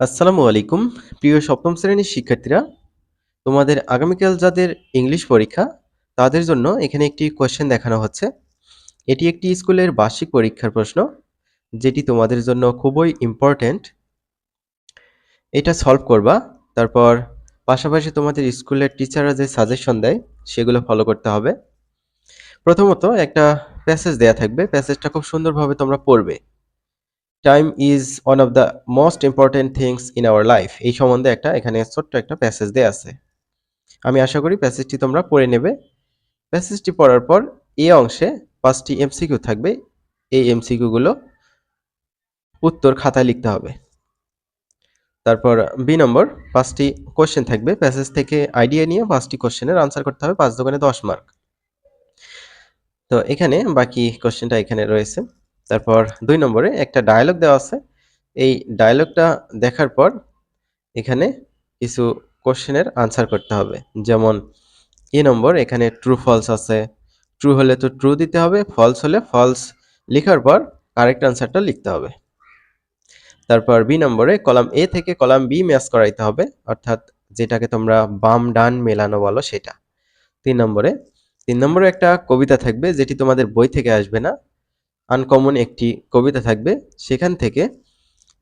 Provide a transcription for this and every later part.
আসসালামু আলাইকুম। প্রিয় সপ্তম শ্রেণির শিক্ষার্থীরা, তোমাদের আগামীকাল যাদের ইংলিশ পরীক্ষা, তাদের জন্য এখানে একটি কোয়েশ্চেন দেখানো হচ্ছে। এটি একটি স্কুলের বার্ষিক পরীক্ষার প্রশ্ন, যেটি তোমাদের জন্য খুবই ইম্পর্ট্যান্ট এটা সলভ করবা, তারপর পাশাপাশি তোমাদের স্কুলের টিচাররা যে সাজেশন দেয়, সেগুলো ফলো করতে হবে। প্রথমত একটা প্যাসেজ দেয়া থাকবে প্যাসেজটা খুব সুন্দরভাবে তোমরা পড়বে। Time is one of the most important things in our life এই সম্বন্ধে একটা এখানে ছোট্ট একটা প্যাসেজ দেয়া আছে। আমি আশা করি প্যাসেজটি তোমরা পড়ে নেবে। প্যাসেজটি পড়ার পর এই অংশে পাঁচটি এমসিকিউ থাকবে। এই এমসিকিউগুলো উত্তর খাতায় লিখতে হবে। তারপর বি নম্বর, পাঁচটি কোশ্চেন থাকবে। প্যাসেজ থেকে আইডিয়া নিয়ে পাঁচটি কোশ্চেনের আনসার করতে হবে। পাঁচ দোকানে দশ মার্ক তো এখানে বাকি কোশ্চেনটা এখানে রয়েছে। তারপর দুই নম্বরে একটা ডায়লগ দেওয়া আছে। এই ডায়লগটা দেখার পর এখানে কিছু কোশ্চেনের আনসার করতে হবে। যেমন এ নম্বর এখানে ট্রু ফলস আছে। ট্রু হলে তো ট্রু দিতে হবে ফলস হলে ফলস লেখার পর কারেক্ট আনসারটা লিখতে হবে। তারপর বি নম্বরে কলাম এ থেকে কলাম বি ম্যাচ করাইতে হবে, অর্থাৎ যেটাকে তোমরা বাম ডান মেলানো বলো সেটা। তিন নম্বরে তিন নম্বরে একটা কবিতা থাকবে যেটি তোমাদের বই থেকে আসবে না। আনকমন একটি কবিতা থাকবে। সেখান থেকে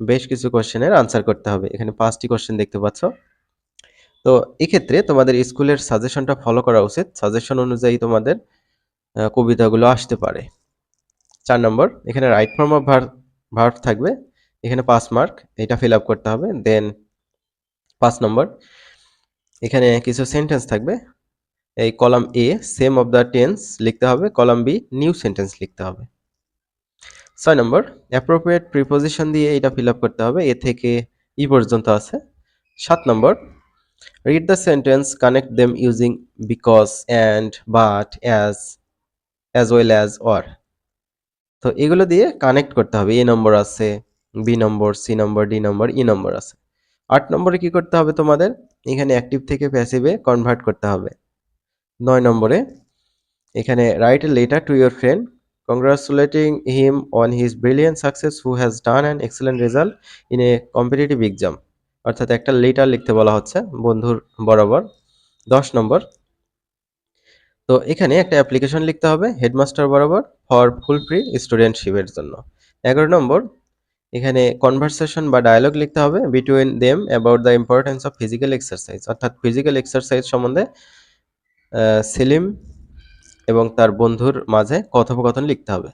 বেশ কিছু কোশ্চেনের আনসার করতে হবে। এখানে পাঁচটি কোশ্চেন দেখতে পাচ্ছ। তো এক্ষেত্রে তোমাদের স্কুলের সাজেশনটা ফলো করা উচিত। সাজেশন অনুযায়ী তোমাদের কবিতাগুলো আসতে পারে। চার নম্বর, এখানে রাইট ফর্ম অফ ভার্ভ থাকবে। এখানে পাঁচ মার্ক এটা ফিল আপ করতে হবে। দেন পাঁচ নম্বর, এখানে কিছু সেন্টেন্স থাকবে। এই কলাম এ সেম অফ দ্য টেন্স লিখতে হবে। কলাম বি নিউ সেন্টেন্স লিখতে হবে। ছয় নম্বর অ্যাপ্রোপ্রিয়েট প্রিপোজিশন দিয়ে এটা ফিল আপ করতে হবে, এ থেকে ই পর্যন্ত আছে। সাত number read the sentence connect them using because and but as as well as or তো এগুলো দিয়ে কানেক্ট করতে হবে, এ নম্বর আছে, B number, C number, D number, E number আছে। আট নম্বরে কি করতে হবে তোমাদের? এখানে অ্যাক্টিভ থেকে প্যাসিভে কনভার্ট করতে হবে। নয় নম্বরে, এখানে write a letter to your friend congratulating him on his brilliant success, who has done an excellent result in a competitive exam. অর্থাৎ একটা লেটার লিখতে বলা হচ্ছে, বন্ধুর বরাবর, দশ নম্বর। তো এখানে একটা অ্যাপ্লিকেশন লিখতে হবে হেডমাস্টার বরাবর ফর ফুল ফ্রি স্টুডেন্টশিপের জন্য। এগারো নম্বর, এখানে কনভারসেশন বা ডায়ালগ লিখতে হবে between them about the importance of physical exercise অর্থাৎ ফিজিক্যাল এক্সারসাইজ সম্বন্ধে সেলিম এবং তার বন্ধুর মাঝে কথোপকথন লিখতে হবে।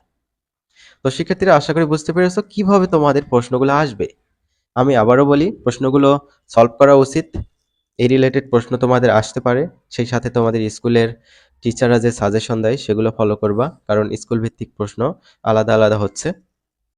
তো শিক্ষার্থীরা আশা করি বুঝতে পেরেছ কীভাবে তোমাদের প্রশ্নগুলো আসবে। আমি আবারও বলি, প্রশ্নগুলো সলভ করা উচিত। এই রিলেটেড প্রশ্ন তোমাদের আসতে পারে। সেই সাথে তোমাদের স্কুলের টিচাররা যে সাজেশন দেয়, সেগুলো ফলো করবা। কারণ স্কুল ভিত্তিক প্রশ্ন আলাদা আলাদা হচ্ছে।